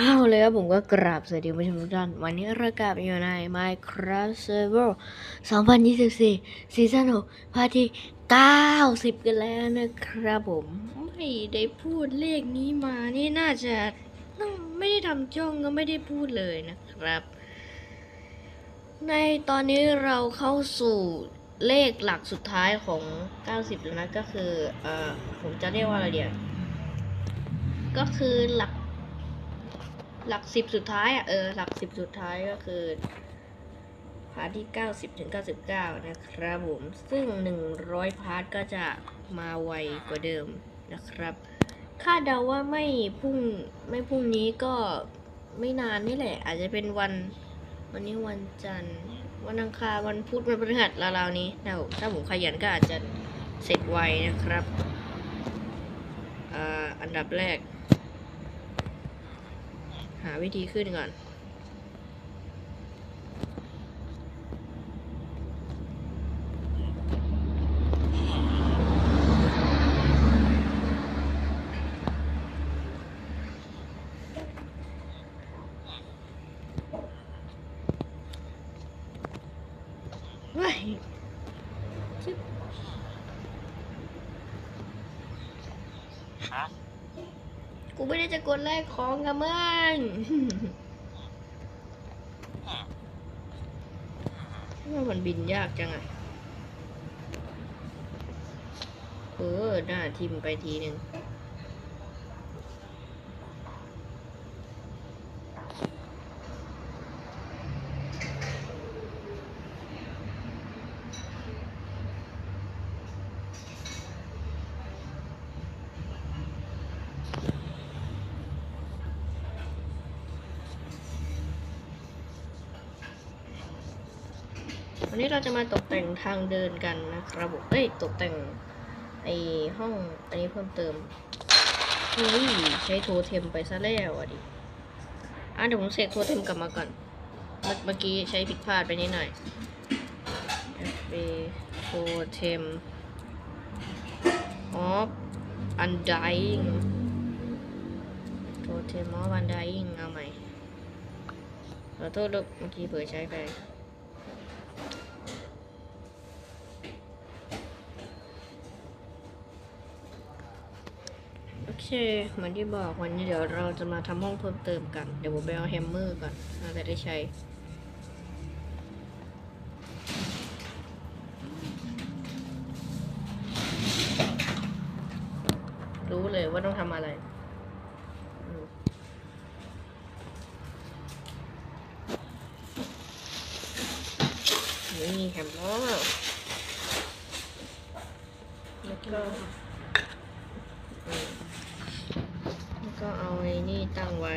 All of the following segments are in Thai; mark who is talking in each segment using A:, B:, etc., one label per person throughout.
A: อ้าวเลยครับผมก็กราบสวัสดีผู้ชมทุกท่าน วันนี้เรากลับอยู่ใน Minecraft Server 2024 ซีซั่น6พาร์ทที่ 90 กันแล้วนะครับผม ไม่ได้พูดเลขนี้มานี่น่าจะไม่ได้ทำจ้องก็ไม่ได้พูดเลยนะครับ ในตอนนี้เราเข้าสู่เลขหลักสุดท้ายของ 90 แล้วนะก็คือ เอ่อ ผมจะเรียกว่าอะไรเดียวก็คือหลัก หลักสิบสุดท้ายอะเออหลักสิบสุดท้ายก็คือพาร์ทที่เก้าสิบถึงเก้าสิบเก้านะครับผม ซึ่งหนึ่งร้อยพาร์ทก็จะมาไวกว่าเดิมนะครับ คาดเดาว่าไม่พรุ่งไม่พรุ่งนี้ก็ไม่นานนี่แหละ อาจจะเป็นวันวันนี้วันจันทร์วันอังคารวันพุธวันพฤหัสราวๆนี้ถ้าผมถ้าผมขยันก็อาจจะเสร็จไวนะครับ อ่า อันดับแรก หาวิธีขึ้นก่อน เฮ้ยชึบกูไม่ได้จะกด แลกของกับมึงว่ามันบินยากจังอะเออหน้าทิมไปทีหนึ่ง เราจะมาตกแต่งทางเดินกันนะครับผมเอ้ยตกแต่งไอห้องอันนี้เพิ่มเติมเฮ้ยใช้โทเทมไปซะแล้วอะดิอะเดี๋ยวผมเสกโทเทมกลับมาก่อน เมื่อกี้ใช้ผิดพลาดไปนิดหน่อย FB โทเทม of undying โทเทม of undying เอาใหม่ขอโทษลูกเมื่อกี้เผลอใช้ไป เคเหมือนที่บอกวันนี้เดี๋ยวเราจะมาทำห้องเพิ่มเติมกัน เดี๋ยวผมไปเอาแฮมเมอร์ก่อนน่าจะได้ใช้รู้เลยว่าต้องทำอะไรนี่แฮมเมอร์แล้วก็ แล้วก็เอาไอ้ นี่ตั้งไว้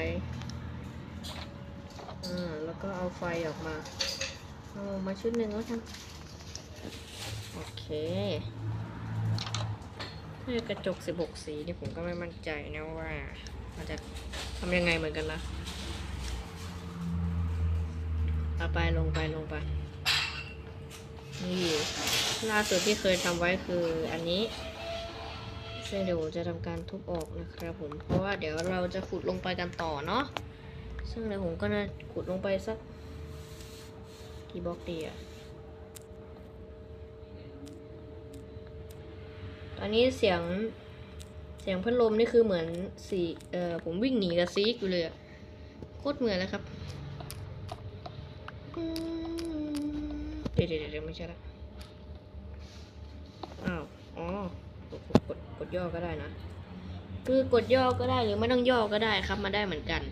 A: อ่าแล้วก็เอาไฟออกมาเอามาชุดหนึ่งแล้วกันโอเคถ้ากระจก 16 สีนี่ผมก็ไม่มั่นใจนะว่า มันจะทำยังไงเหมือนกันนะเอาไปลงไปลงไปนี่ล่าสุดที่เคยทำไว้คืออันนี้ ซึ่งเดี๋ยวผมจะทำการทุบออกนะครับผม เพราะว่าเดี๋ยวเราจะขุดลงไปกันต่อเนาะ ซึ่งเดี๋ยวผมก็จะขุดลงไปสักกี่บล็อกดีอะตอนนี้เสียงเสียงพัดลมนี่คือเหมือนสีเอ่อผมวิ่งหนีกับซีกอยู่เลยอะโคตรเหมือนเลยครับเดี๋ยวเดี๋ยวเดี๋ยวไม่ใช่ละอ้าว อ๋อ กดกดย่อก็ได้นะ คือกดย่อก็ได้หรือไม่ต้องย่อก็ได้ครับมาได้เหมือนกัน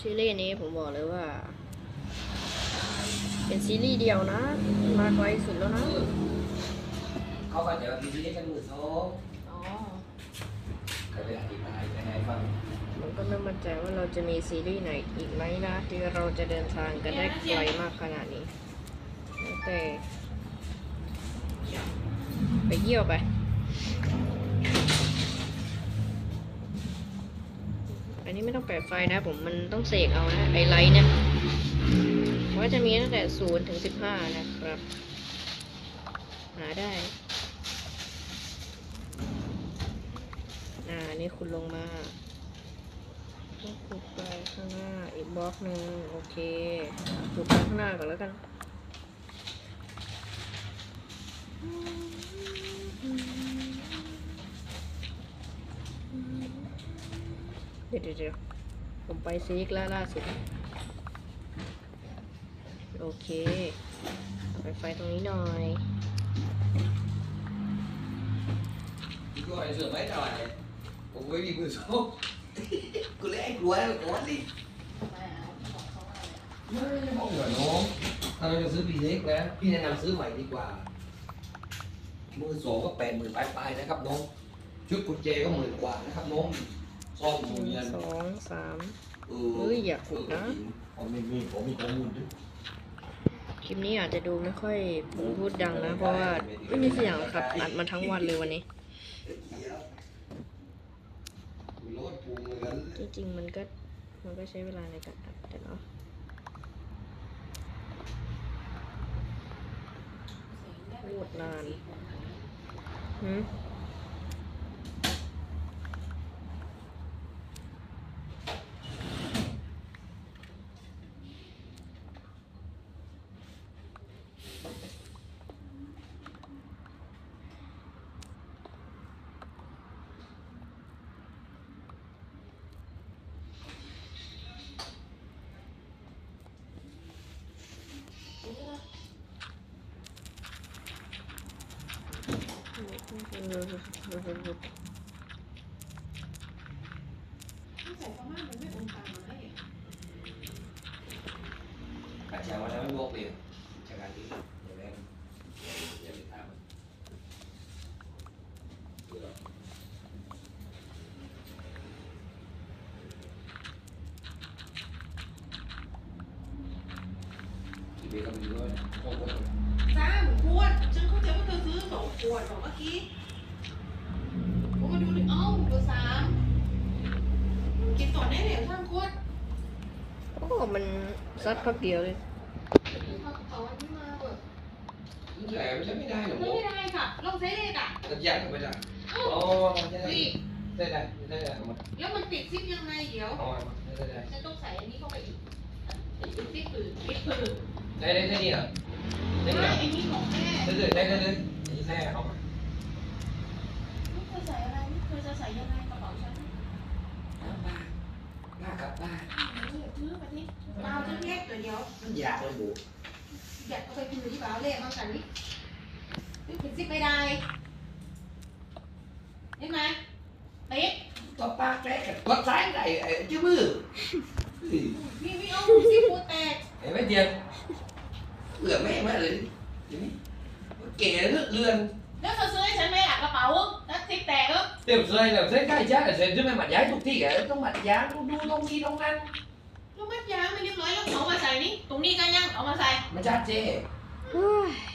A: ซีรีส์นี้ผมบอกเลยว่า เป็นซีรีส์เดียวนะ มาไกลสุดแล้วนะ
B: เขาก็จะมีวิธีการมือโซ่
A: อ๋อ
B: ก็เลยอธิบายไปให้ฟัง
A: ผมก็ไม่มั่นใจว่าเราจะมีซีรีส์ไหนอีกไหมนะ ที่เราจะเดินทางกันได้ไกลมากขนาดนี้แล้วแต่ไปเยี่ยวไปอันนี้ไม่ต้องแปะไฟนะผมมันต้องเสกเอานะไอไลท์เนี่ยมัน ก็จะมีตั้งแต่ศูนย์ถึงสิบห้านะครับ หาได้อ่านี่คุณลงมาต้องขุดไปข้างหน้าอีกบล็อกหนึ่งโอเคขุดไปข้างหน้าก่อนแล้วกันเดี๋ยวเดี๋ยวผมไปซีกแล้วล่าสุด โอเคเอาไปไฟตรงนี้หน่อย
B: กู gọi rửa mấy rồi cũng với đi mưa số có lẽ anh đuối mà có đi mong người nó tao cho ซื้อปีเล็กแล้วพี่แนะนำซื้อใหม่ดีกว่า มือสองก็แปดหมื่นปลายๆนะครับน้อง ชุดกุญแจก็หมื่นกว่านะครับน้องซ่อม
A: ห
B: หมุน
A: นึ่
B: เงิ
A: ง
B: น
A: สองสาม
B: เอ
A: เฮ้ยอย่าขุดนะ
B: ผมมีมีผมมีข้อมูลด้วย
A: คลิปนี้อาจจะดูไม่ค่อยพูดดังนะ เพราะว่าไม่มีเสียงครับอัดมาทั้งวันเลยวันนี้
B: รถปูเงิน
A: จริงๆมันก็มันก็ใช้เวลาในการอัดแต่เนาะพูดนานหืม
C: bạn want to walk with you. ซัด
A: พักเดียวเลย
C: เอาเอาอันนี้มาเบิก
B: rẻ mà chắc mới đai là
C: ซื้อ
B: một
C: ไม่ได้ค่ะ ลองใช้เลขอะ
B: thật dạng là bây giờ
C: เอ้า
B: ô thế
C: นี่
B: này đây này đây này một
C: แล้วมันติดซิปยังไงเดี๋ยว
B: ô đây đây
C: ฉันต้องใส่อันนี้เข้าไปอีกติดซิปปืนซิปปืน
B: đây đây đây đi à
C: ไม่
B: đây
C: อัน
B: đi
C: นี้ของแม่
B: đây đây đây đây đây đi xe không
C: นี่เธอใส่อะไรนี่เธอจะใส่ยังไงกระเป๋าฉัน
B: ba ba cặp ba
C: นี่ซื้อไปที่เปล่าจะเล็กเดี๋ยวเดี๋ยว
B: nó già lên bộ
C: อยากเอาไปคืน ที่เปล่าเลขมากันนี่นี่ติดซิปไม่ได้ยังไงติด
B: có ba cái có trái này chứ mưa
C: พี่ไม่เอาซิปโปแตก
B: Mày mấy tiền Lửa mẹ mẹ rồi Kẻ nước lươn
C: แล้วเธอซื้อให้ฉันไหมล่ะกระเป๋าแล้วซิปแตกเออ
B: Tiểu rơi là thấy cái giá là sẽ chứ mày mặt giá thuộc thị cả Trong mặt giá đu đu đông đi đông ăn
C: แล้วมัด ยางไม่เรียบร้อยแล้วเอามาใส่นี่ ตรงนี้ก็ยังเอามาใส่
B: Mà chát chê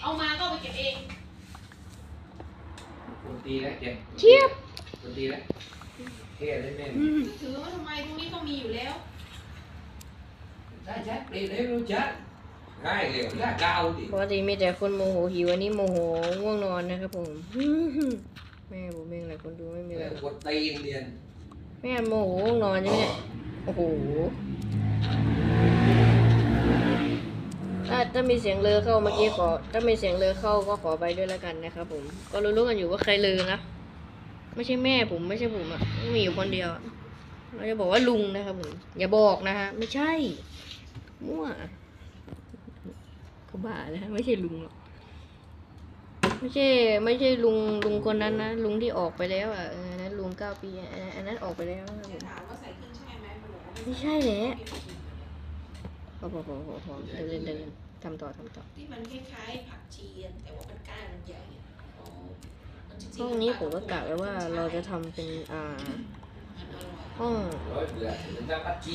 C: เอามาก็เอาไปเก็บเอง
B: Con tì đấy kìa
A: เชียบ
B: Con tì đấy Kìa lên lên
C: ถือมาทำไมตรงนี้ก็มีอยู่แล้ว
B: Ra chát đi đấy nó chát Hai liều ra cao thì
A: ปกติมีแต่คนโมโหหิววันนี้โมโหง่วงนอนนะครับผมแม่ผมเองแหละคนดูไม่มีอะไร
B: Quật tiền liền
A: แม่โมโหง่วงนอนใช่ไหมเนี่ยโอ้โห ถ้าถ้ามีเสียงเลอเข้าเมื่อกี้ขอ ถ้ามีเสียงเลอเข้าก็ขอไปด้วยแล้วกันนะครับผม ก็รู้ๆกันอยู่ว่าใครเลอนะ ไม่ใช่แม่ผมไม่ใช่ผมอะมีอยู่คนเดียวอะเราจะบอกว่าลุงนะครับผม อย่าบอกนะฮะ ไม่ใช่ มั่วเขาบ้านะฮะไม่ใช่ลุงหรอก ไม่ใช่ ไม่ใช่ลุงลุงคนนั้นนะ ลุงที่ออกไปแล้วอะเอออันนั้นลุงเก้าปีอะอันนั้นออกไปแล้วนะครับผม
C: ถามว่าใส่ขึ้นใช่ไหมมันบอกว่า
A: ไม่ใช่แหละ พอพอพอพอพอเดินเดินเดินทำต่อทำต่อ
C: ที่มันคล้ายๆผักชีอะแต่ว่ามันก้านมันใหญ่อะอ๋อมันจริๆ
A: ห้องนี้ผมก็กะไว้ว่าเราจะทำเป็นอ่า
C: มันอร่อย
A: ห้อง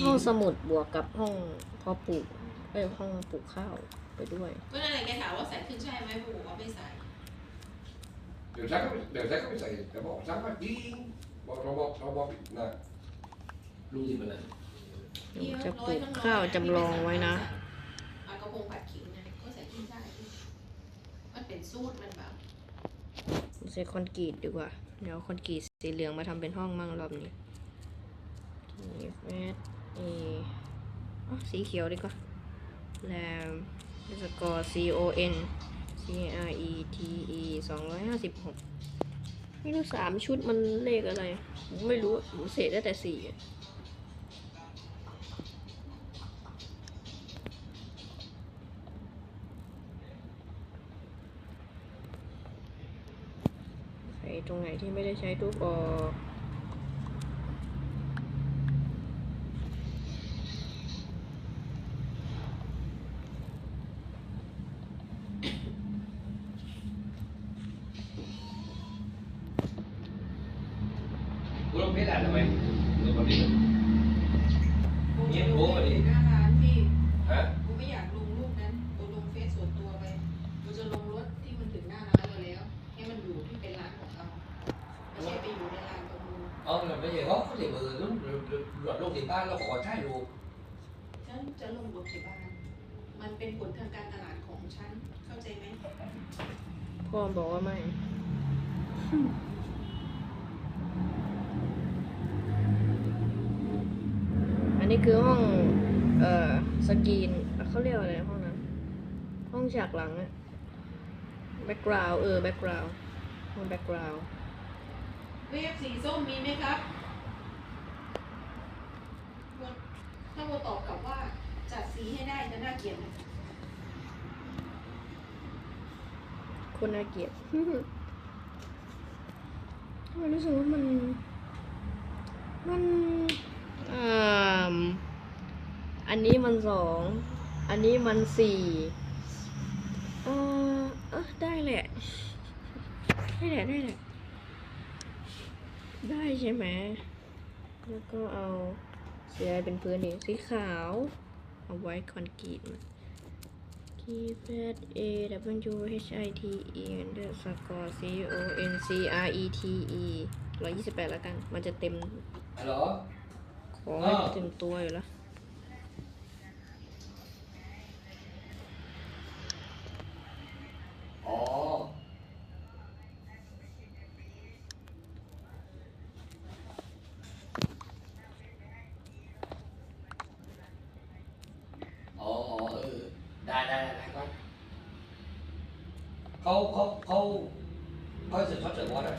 A: ห้องสมุดบวกกับห้องเพอปลูกเอ้ยห้องปลูกข้าวไปด้วย
C: ก็นั่นแหละแกถามว่าใส่ขึ้นใช่ไหมผมบอกว่าไม่ใส่
B: Đều ra có đều ra có phải cái bỏ ra bắt chi Bỏ nó bỏ nó bỏ nè รู้สิมันนะ
A: เดี๋ ยวจะปลูกข้าวจำลองไว้นะ
C: ปลากระพงผัดขิงนะก็ใส่กินได้มันเป็นสูตรมันแบบ
A: ใช้คอนกรีตดีกว่า เดี๋ยวคอนกรีตสีเหลืองมาทำเป็นห้องมั่งรอบนี้ทีเฟสเออ๋อสีเขียวดีกว่าแล้วสกอร์ C O N C R E T E สองร้อยห้าสิบหกไม่รู้สามชุดมันเลขอะไรผมไม่รู้ผมเศษได้แต่สี่ ที่ไม่ได้ใช้ทุกออก
B: กูต้องเพชรอ่านทำไมเดี๋ยวคนนี้เงียบโว้มาดิ
C: หน้าร้านพี่
B: ฮะ
C: กูไม่อยาก ตรงนู้น
B: เอา là bây giờ có cái gì mà đúng rồi luôn thì ba nó còn trái luôn
C: ฉันจะลงบทที่บ้านมันเป็นผลทางการตลาดของฉัน เข้าใจไหม
A: พ่อบอกว่าไม่ อันนี้คือห้อง เอ่อ สกรีนเขาเรียกว่าอะไรห้องนั้น ห้องฉากหลังอะแบ็กกราวเออ แบ็กกราวห้องแบ็กกราว
C: เวฟสีส้มมีไหมครับถ้าโบตอบกลับว่าจัดสีให้ได้จะน่าเกลียดไหม
A: คนน่าเกลียดทำไมรู้สึกว่ามัน มันอ่าอันนี้มันสอง อันนี้มันสี่เออเออได้แหละ ได้แหละ ได้แหละ ได้ใช่ไหม แล้วก็เอาสีอะไรเป็นพื้นดีสีขาว เอาไว้คอนกรีตมา T Z A W H I T E underscore C O N C R E T E ร้อยยี่สิบแปดแล้วกัน มันจะเต็ม
B: alo
A: ของมันจะเต็มตัวอยู่แล้ว
B: câu câu câu câu sự phát triển quá rồi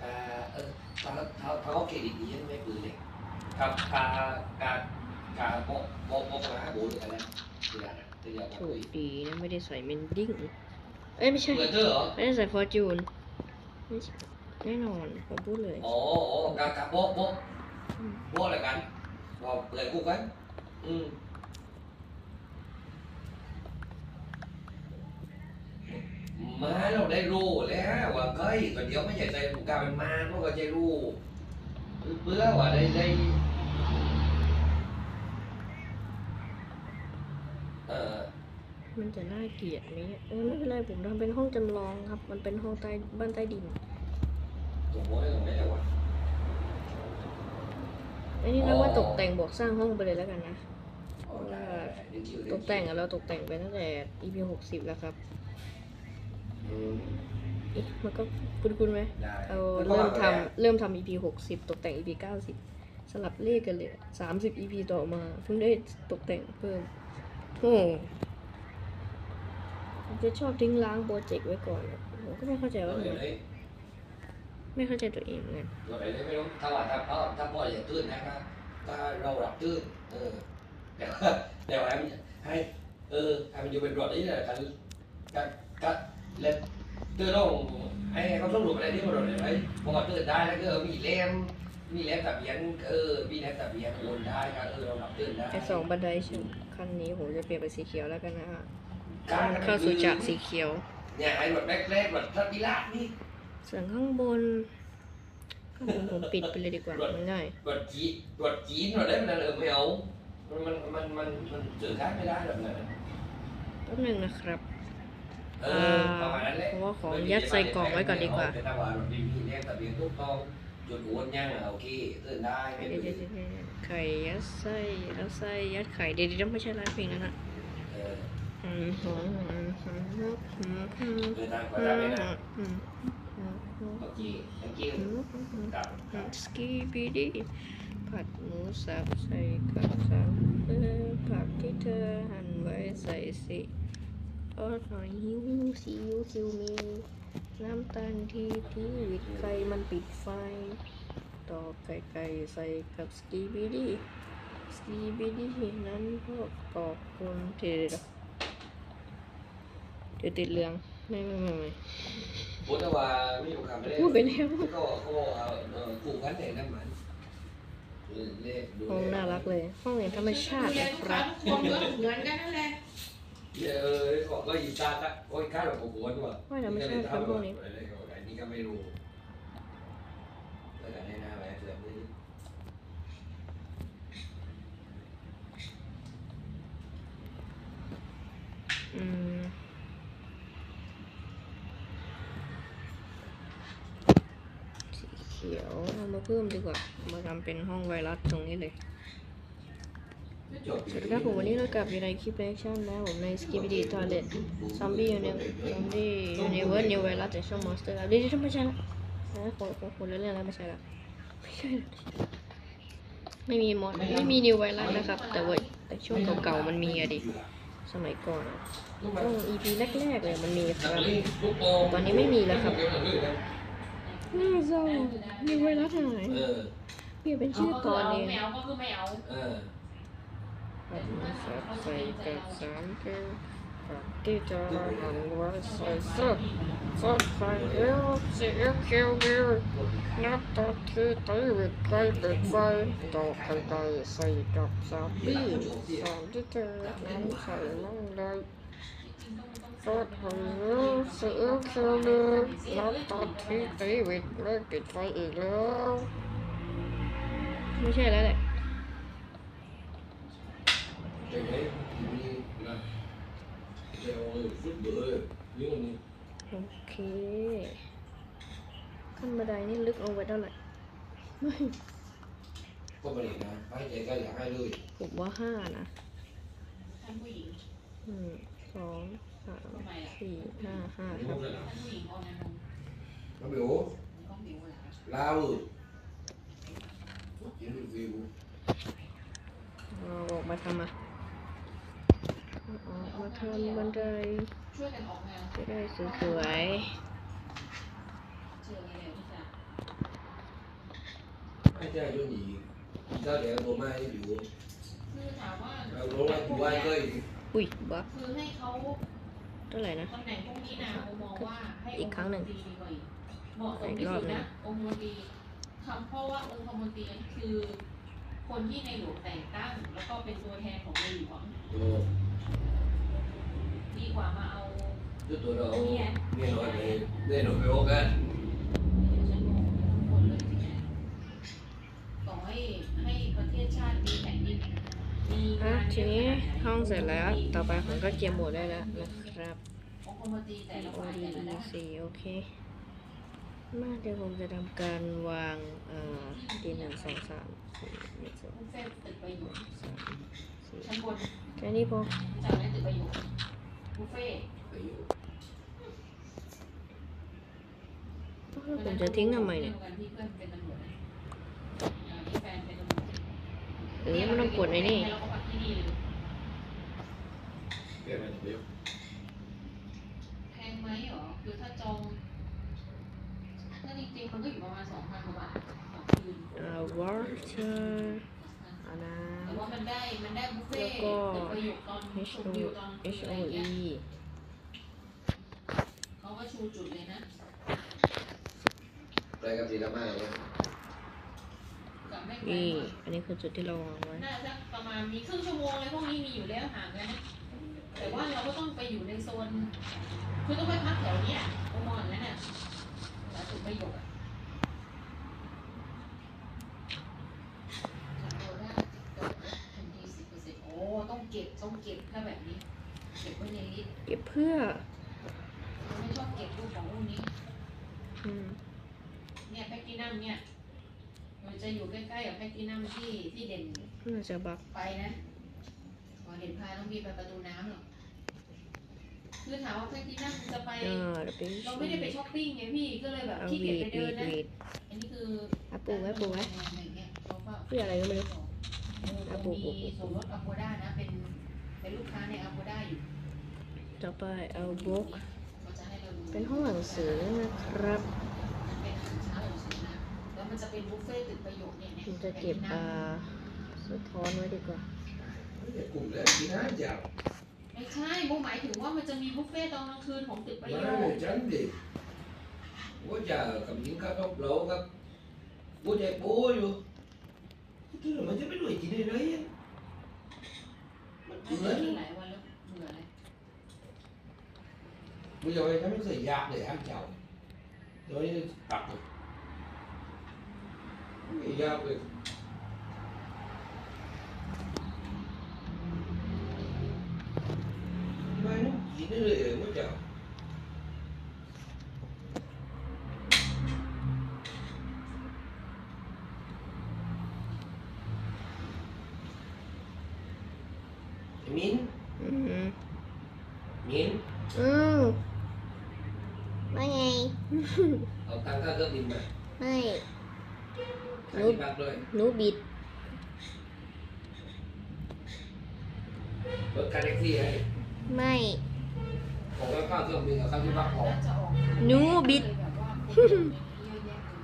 B: à ừ ta nó ta ta có kỳ định gì mấy bự này cả cả cả cả bộ bộ bộ cả bộ được rồi từ giờ từ giờ
A: โชคดีนะไม่ได้ใส่เมนดิ้งเอ้ยไม่ใช่
B: người chưa hả
A: ไม่ได้ใส่ฟอร์จูนไม่ใช่แน่นอนผมพูดเลย
B: ồ ồ cả cả bộ bộ bộ là cắn và lại cục cắn ừ ม มาเราได้รู้แล้วว่าเฮ้ยตัวเดียวไม่ใช่ใจลูกกาเป็นมาเพราะว่าใจรู้เบื่อว่าได้ได้เออ
A: มันจะน่าเกลียดไหมเออไม่เป็นไรผมทำเป็นห้องจำลองครับ มันเป็นห้องใต้บ้านใต้ดิน
B: ตัวโม้ตรงไหนแล้ววะ
A: อันนี้เราว่าตกแต่งบวกสร้างห้องไปเลยแล้วกันนะ
B: วคิว
A: ตกแต่งอะเราตกแต่งไปตั้งแต่ EP หกสิบแล้วครับ
B: ม
A: เอ๊ะมันก็คุ้นๆไหม
B: ได้
A: เราเริ่มทำเริ่มทำ EP หกสิบตกแต่ง EP เก้าสิบสลับเลขกันเลยสามสิบ EP ต่อมาเพิ่งได้ตกแต่งเพิ่มโอ้ผมจะชอบทิ้งล้างโปรเจกต์ไว้ก่อนอะผมก็ไม่เข้าใจ
B: ตัว
A: ว่าทำ
B: ไหน
A: ไม
B: เลย
A: ไม่เข้าใจตัวเองเหมือนกัน
B: ตัวไหนเลยไม่รู้ถ้าว่าถ้าถ้าถ้าพ่ออย่าตื้นนะก็ก็เราหลับตื้นเออแต่ว่าแต่ว่าให้มันให้เออให้มันอยู่เป็นรถนี่แหละกันกันกันเล่นตื้นต้องให้เขาสรุ ปอะไรที่มันรถอะไรพอตื้นได้แล้วก็มีเล่มมีเล่มทะเบียนเออมีเล่มทะเบียนโอนได้ก็เออเราหลับตื้นได้
A: ไอสองบันไดเชิงขั้นนี้ผมจะเปลี่ยนเป็นสีเขียวแล้วกันนะฮะ
B: การ
A: เข้าสู่ฉากสีเขียว
B: เนี่ยไอ้รถแรกๆรถทับพิลานี่
A: ส่วนข้างบนข้างบนผมปิดไปเลยดีกว่ามันง่าย
B: รถจีรถจีนรถได้มันเออไม่เอามันมันมันมันสื่อสารไม่ได้แบบนั้น
A: แป๊บหนึงนะครับ
B: เออประมาณนั้นแหละ
A: ราะว่าของยัดใส่กล่องไว้ก่อนดีกว่า
B: แต่ถ้าว่าเราดีมีเนี่ยแต่เบียนทุกต้องจุดอ้วนย่างโอเคเตือนได้ไม่
A: เดี๋ยว
B: เป็น
A: เดี๋ยวเดี๋ยวเดี๋ยวไข่ยัดไส้ยัดไส้ยัดไข่เดี๋ยวเดี๋ยวไม่ใช่ร้านเพลงนั้นนะ
B: เออ
A: อืมอืมอืมอืมอืมอืมอืม
B: เดินทางไป
A: อื
B: ได้
A: ม
B: ไหมนะ
A: อืมอืม
B: โอเค thank you ครับครับ
A: สกีบีดีผัดหมูสับใส่กระสับเออผักที่เธอหั่นไว้ใส่สิ โอ้หน่อยหิวสิวคิวมีน้ำตาลที่ที่วิดไฟมันปิดไฟ ต่อไก่ไก่ใส่กับสกีบีดีสกีบีดีนั้นพวกกอกคนเดี๋ยวเดี๋ยวติดเรื่องไม่ไม่ไม่ไม่
B: พูดว่าไม่อยู่คำไม่ได้
A: พูดไปแล้ว
B: ก็ก็เอาเออกูกันแต่น้ำมันเล่ดู
A: ห้องน่ารักเลยห้องแห่งธรรมชาติ
C: ดูแล
A: นะ
C: ลูก
A: ค
C: ค้า
A: รับ
C: ทุกคนก็เหมือนกันนั่นแหละ
B: เออก็ก็ยินตาตะโอ้ยข้าแบบกูวนว่ะ
A: ห้องธรรมชาติครับพวกนี้
B: อันนี้ก็ไม่รู้แล้วกันให้หน้าไว้เผื่อมือ
A: อืมสีเขียวเอามาเพิ่มดีกว่า มาทำเป็นห้องไวรัสตรงนี้เลย สวัสดีครับผมวันนี้เรากลับอยู่ในคลิปแอคชั่นนะผมใน Skibidi Toilet ซอมบี้อยู่ในซอมบี้อยู่ในเวิร์ดนิวไวรัสแต่ช่องมอนสเตอร์ครับเดี๋ยวๆไม่ใช่ละนะคนคนคนละเรื่องแล้วไม่ใช่ละไม่ใช่ละไม่มีมอนไม่มีนิวไวรัสนะครับ แต่ว่าแต่ช่วงเก่าๆมันมีอะดิสมัยก่อนอะช่วง EP แรกๆเลยมันมีครับตอนนี้ไม่มีแล้วครับน่าเศร้านิวไวรัสหาย
B: เออ
A: เปลี่ยนเป็นชื่อตอนเอง
C: แมวก็คือแมว
B: เออ
A: ผัดหมูสับใส่กับสามเกลือผักที่จะหั่นไว้ใส่ซอสซอสไข่เอวซีอิ๊วเขียวเบียวน้ำตาลที่ตี โอเค ขั้นบันไดนี่ลึกลงไปเท่าไหร่ไม่
B: ก็ไม่ได้นะให้ใจก็อยากให้เลย
A: ผมว่าห้านะ
C: ท่านผู้หญิง
A: หนึ่งสองสามสี่ห้าห้าค
B: นี่
A: รั
B: มั
A: บ
B: นจะ
C: ท่านผู้หญิงออนนนท์
B: nó biểu
C: ต้องบิวแหละ
B: lao rồi kiếm review
A: เอาออกมาทำอะเอาออกมาทำบันได
C: ช่วยกันออกแนว
A: จะได้สวย
C: เจอไงเนี่ยพี่จ๋า
B: ai chơi cho gì sao để bộ mai cái biểu
C: คือถามว่า
B: nó là của ai chơi
A: ๆอุ้ยบัก
C: คือให้เขา
A: เท่าไหร่นะ
C: ตำแหน่งพวกนี้นะผมมองว่าให้
A: อีกครั้งหนึ่ง
C: ดีกว่าอีกเหมาะสมที่สุดนะองค์มนตรีคำเพราะว่าองค์คมนตรีคือคนที่ในหลวงแต่งตั้ง แล้วก็เป็นตัวแทนของในหลวง
B: ừ.
C: ดีกว่ามาเอา
B: chứ tụi nó nghe nói về nghe nói về ok
C: ฉันงงทั้งคนเลยทีเนี้ยต่อให้ให้ปเทศชาติมีแผ่นดินมี
A: อะ
C: งาน
A: ทีนี้
C: เยอะขนาดไห
A: ห้องเสร็จแล้ว ต่อไปผมก็เกียร์โหมดได้แล้วนะครับโอดี
C: น
A: สี่โอเค มาเดี๋ยวผมจะทำการวางเอ่อดีหนึ่งสองสามสี่ห้าหก
C: บุฟเฟ่ต์ตึกประโยชน์
A: สามสี่
C: ชั้นบน
A: แค่นี้พอ
C: บุฟเฟ่ต์
A: ผมจะทิ้งทำไมเนี่ย
C: กันที่เพื่อนเป็นตำรวจนะอ่าที่แฟนเป็นตำรวจ
A: หรือมันต้องกดไอ้นี่
C: เราก็ปักที่นี่เลย
B: cái này biểu
C: แพงไหมหรอ คือถ้าจองถ้าจริงๆมันก็อยู่ประมาณสองพันกว่าบาทต่อคืน
A: อ่
C: ได้มันได้บุฟำเฟ่
A: แล้ว
C: ต์
A: ก็
C: ตึกประโยชน์ตอน
A: H
C: ช
A: O
C: มวิวตอน
A: H
C: อะไร
A: O
C: อย่างเงี้ย
A: E
C: เขาก็ชูจุดเลยนะ
B: đây cái gì là mai rồi
C: กับไม่ไกล
A: นี่
C: มาก
A: อันนี้คือจุดที่เราวางไว้
C: น่าจะประมาณมีครึ่งชั่วโมงอะไรพวกนี้มีอยู่แล้วห่างกันนะแต่ว่าเราก็ต้องไปอยู่ในโซน คือต้องไปพักแถวเนี้ยตรงนอนนั้นน่ะแล้วถึงประโยชน์อะจากโดได้ทันทีสิบเปอร์เซ็นต์โอ้ ต้องเก็บ ต้อง เก็บถ้าแบบนี้เก็บไว้ในลิสต์
A: เก็บเพื่อ
C: ไม่ชอบเก็บด้วยรูปขององค์นี้
A: อืม
C: เนี่ยแพคตินัมเนี่ย มันจะอยู่ใกล้ๆกับแพคตินัมที่ที่เด่น
A: น่าจะบัก
C: ไปนะพอเห็นพาต้องมีไปประตูน้ำหรอกคือถามว่าแพคตินัมจะไป
A: อ่าเดี๋ยวไป
C: เราไม่ได้ไปช้อปปิ้งไงพี่ ก็เลยแบบ
A: เอา
C: ขี้
A: วี
C: เกียจ
A: ด
C: ไปเดิ
A: วี
C: น
A: ด
C: นะ
A: วีด
C: อันนี้คือ
A: อะปลูกไว้ปลูกไว้
C: อะไรเงี้ยเขาก็
A: เพื่ออะไรก็ไม่รู้อะปลูกปลูก
C: มีส่วนลดอัโ o ด้านะ เป็นเป็นลูกค้าในอัโ o ด้าอยู่
A: ต่อไปเอาบุ๊ก
C: เขาจะให้เราดู
A: เป็นห้องหนังสือนะครับ
C: มันเป็นอาหารเช้าหนังสือนะแล้วมันจะเป็นบุฟเฟ่ต์ตึกประโยชน์เนี่ยเนี่ย
A: ผมจะเก็บอ่าสะท้อนไว้ดีกว่า
B: กลุ่มแล้วที่น่าจะ
C: ไม่ใช่โมหมายถึงว่ามันจะมีบุฟเฟ่ต์ตอนกลางคืนของตึกประโย
B: มา
C: ชน์
B: เลยจันดิว่าจะกับยิงข้าวต้มโลครับกูจะปูอยู่ที่มันจะไม่รวยกินได้เลยมัน
C: ไม่
B: เหมื
C: ได้
B: อน
C: กินหลายวันแล้วเบื่อเลย
B: bây giờ nó mới thời gian để ăn chậu rồi tập thời gian rồi mai nó chỉ nó lệ mới chậu miếng
A: อืม
B: miếng
A: อืมว่าไง
B: เอาตังค่าเครื่องบินมา
A: ไม่
B: ค่าที่พักด้วย
A: หนูบิด
B: รถค่าแท็กซี่ให้
A: ไม่
B: ผมก็ค่าเครื่องบินกับค่าที่พักพอ
C: น่าจะออก
A: หนูบิด
C: เลยแบบว่าคนอยู่ในนี้เยอะแยะเลย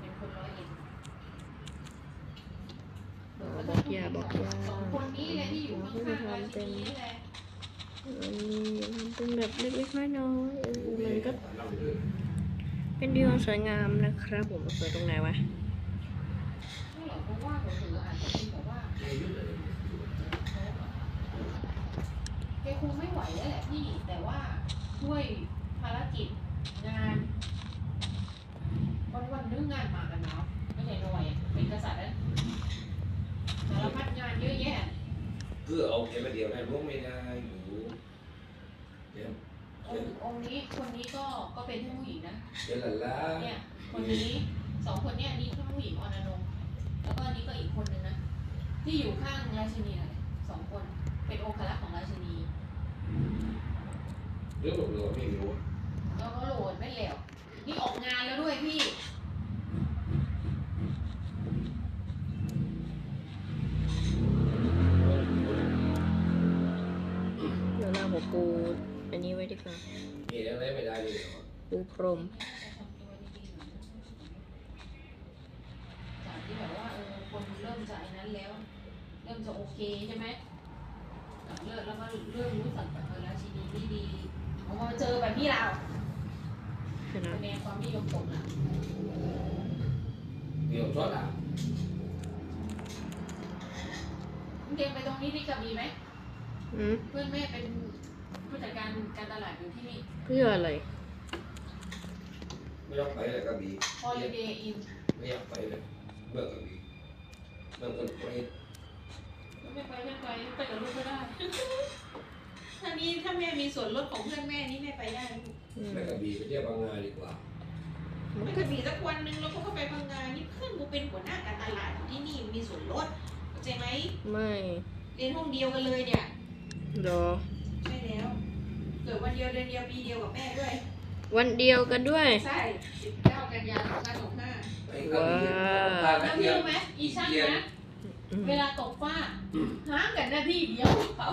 C: เป็นคนร้อยเอ็ด
A: บอกอย่าบอกอย่า
C: สองคนนี้เลยที่อยู่ข้างๆราชินีนี่แหละ
A: อืมมันเป็นแบบเล็กๆน้อยๆเออมันก็
B: เราไปด้วย
A: เป็นวิว สวยงามนะครับผมสวยตรงไหนวะ
C: ไม่หรอกเพราะว่าผมถืออาจจะเป็นแบบว่า
B: เยอะเลย
C: แกคงไม่ไหวแล้วแหละพี่ แต่ว่าด้วยภารกิจงาน วันวันๆนึงงานมากันเนาะไม่ใช่น้อยอะเป็นกษัตริย์นะสารพัดงานเยอะแยะ
B: cứ ông cái mà điều này muốn mới ra ngủ Đấy.
C: องค์องค์นี้คนนี้ก็ก็เป็นผู้หญิงนะ
B: Đây là lá
C: เนี่ยคนนี้สองคนเนี่ยนี่คือผู้หญิงออนอนงค์แล้วก็อันนี้ก็อีกคนนึงนะ ที่อยู่ข้างราชินีน่ะสองคนเป็นองครักษ์ของราชินี
B: Nếu một người mình ngủ
C: แล้วก็โหลดไม่เหลวนี่ออกงานแล้วด้วยพี่
A: เดี๋ยวเราผมปู อันนี้ไว้ดีกว่า
B: Thì em lấy mày ra đi
A: ปูพรม
C: จากที่แบบว่าเออคนเริ่มจะไอ้นั้นแล้ว เริ่มจะโอเคใช่ไหมอะเลิกแล้วก็เริ่มรู้สึกแบบเออราชินีที่ดีพอมาเจอแบบพี่เรา
A: เห็นไหม
C: คะแนนความนิยมตกละ
B: Điều chót à
C: คุณเกมไปตรงนี้ที่กระบี่ไหม
A: อืม
C: เพื่อนแม่เป็น ผู้จัดการการตลาดอยู่ที่นี่
A: เพื่ออะไร
B: Mới đọc phải là cái bị
C: พอยูเดย์อิน
B: Mới đọc phải là Bờ cái bị Bờ con quay
C: ไม่ไปไม่ไปไปกับลูกก็ได้ ถ้านี้ถ้าแม่มีส่วนลดของเพื่อนแม่นี่แม่ไปได้ลูก
A: อืม
B: Là cái bị phải đeo bằng ngày đi qua
A: มัน
C: มัน
A: ก็
C: ก็มีสักวันหนึ่งเราก็เข้าไปพังงานนี่เพื่อนกูเป็นหัวหน้าการตลาดอยู่ที่นี่มีส่วนลดเข้าใจไหม
A: ไม่
C: เรียนห้องเดียวกันเลยเนี่ย
A: รอ
C: ใช่แล้ว เกิดวันเดียวเดือนเดียวปีเดียวกับแม่ด้วย
A: วันเดียวกันด้วย
C: ใช่สิบเก้ากันยายนสองพันหกห้า
B: Cái cái bị Ta
C: แล้ว
B: cái
C: พี่
B: kia
C: รู้ไหมอีช่างนะ
A: อืม
C: เวลาตกฟ้าห้างกันนาทีเดียวเขา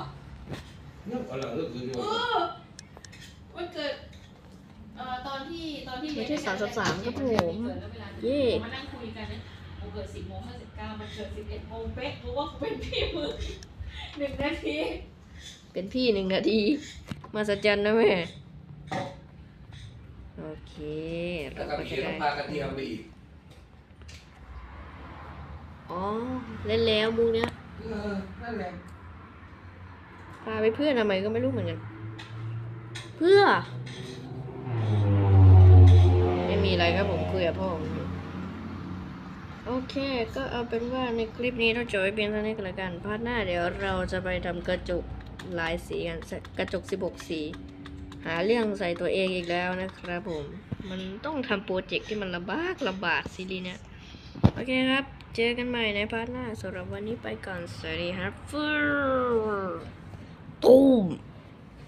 B: Nó gọi là nước gì
C: เอ
B: rồi
C: อวันเกิดเอ่อตอนที่ตอนที่เรียน
A: ไม่ใช่33ครับผมเย่
C: มานั่งคุยกันนะผมเกิดสิบโมงห้าสิบเก้ามันเกิดสิบเอ็ดโมงเป๊ะรู้ว่ากูเป็นพี่มือหนึ่งนาที
A: เป็นพี่หนึ่งนาทีมาสัจจันนะแม่ โอเคเรา
B: Là
A: ก็
B: cái
A: จะ
B: kia
A: ได้
B: nó pha cái kia bị
A: อ๋อ เล่นแล้วมุกเนี้ย
B: Ừ, นั่นแหละ
A: พาไปเพื่อนทำไมก็ไม่รู้เหมือนกัน เพื่อ ไม่มีอะไรครับผมคุยกับพ่อผมอยู่โอเค ก็เอาเป็นว่าในคลิปนี้เราจบไว้เพียงเท่านี้กันละกันพาร์ทหน้าเดี๋ยวเราจะไปทำกระจก หลายสีกันกระจก 16 สี หาเรื่องใส่ตัวเองอีกแล้วนะครับผม มันต้องทำโปรเจกต์ที่มันลำบากลำบากซีรีส์เนี้ยโอเคครับ เจอกันใหม่ในพาร์ทหน้าสำหรับวันนี้ไปก่อน สวัสดีครับฟูตูม